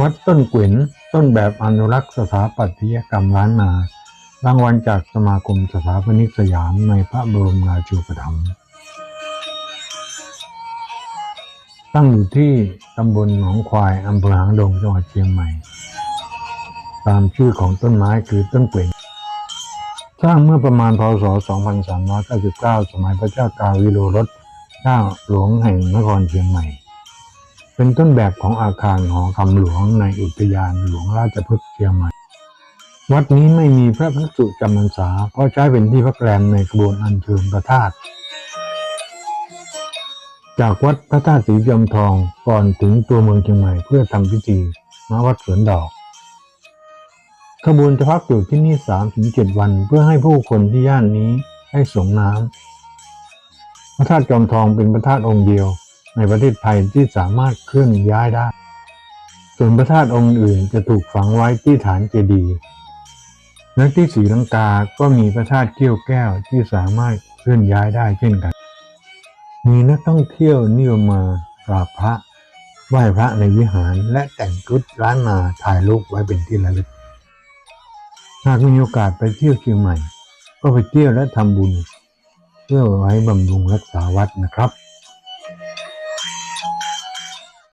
วัดต้นเกวนต้นแบบอนุรักษ์สถาปัตยกรรมล้านนา รางวัลจากสมาคมสถาปนิกสยามในพระบรมราชูปถัมภ์ตั้งอยู่ที่ตำบลหนองควายอำเภอหางดงจังหวัดเชียงใหม่ ตามชื่อของต้นไม้คือต้นเกวนสร้างเมื่อประมาณพศ 2399 สมัยพระเจ้ากาวิโรรสเจ้าหลวงแห่งนครเชียงใหม่ เป็นต้นแบบของอาคารหอคำหลวงในอุทยานหลวงราชพฤกษ์เชียงใหม่ วัดนี้ไม่มีพระภิกษุจำพรรษา เพราะใช้เป็นที่พักแรมในกระบวนอัญเชิญพระธาตุจากวัดพระธาตุสีจอมทองก่อนถึงตัวเมืองเชียงใหม่เพื่อทำพิธีณวัดสวนดอก ขบวนจะพักอยู่ที่นี่สามถึงเจ็ดวันเพื่อให้ผู้คนที่ย่านนี้ได้สงน้ำพระธาตุจอมทองเป็นพระธาตุองค์เดียว ในประเทศไทยที่สามารถเคลื่อนย้ายได้ ส่วนพระธาตุองค์อื่นจะถูกฝังไว้ที่ฐานเจดีย์และที่ศรีลังกาก็มีพระธาตุเกี้ยวแก้วที่สามารถเคลื่อนย้ายได้เช่นกัน มีนักท่องเที่ยวนิยมมากราบพระไหว้พระในวิหารและแต่งชุดร้านนาถ่ายรูปไว้เป็นที่ระลึก หากมีโอกาสไปเที่ยวเชียงใหม่ ก็ไปเที่ยวและทำบุญ เพื่อไว้บำรุงรักษาวัดนะครับ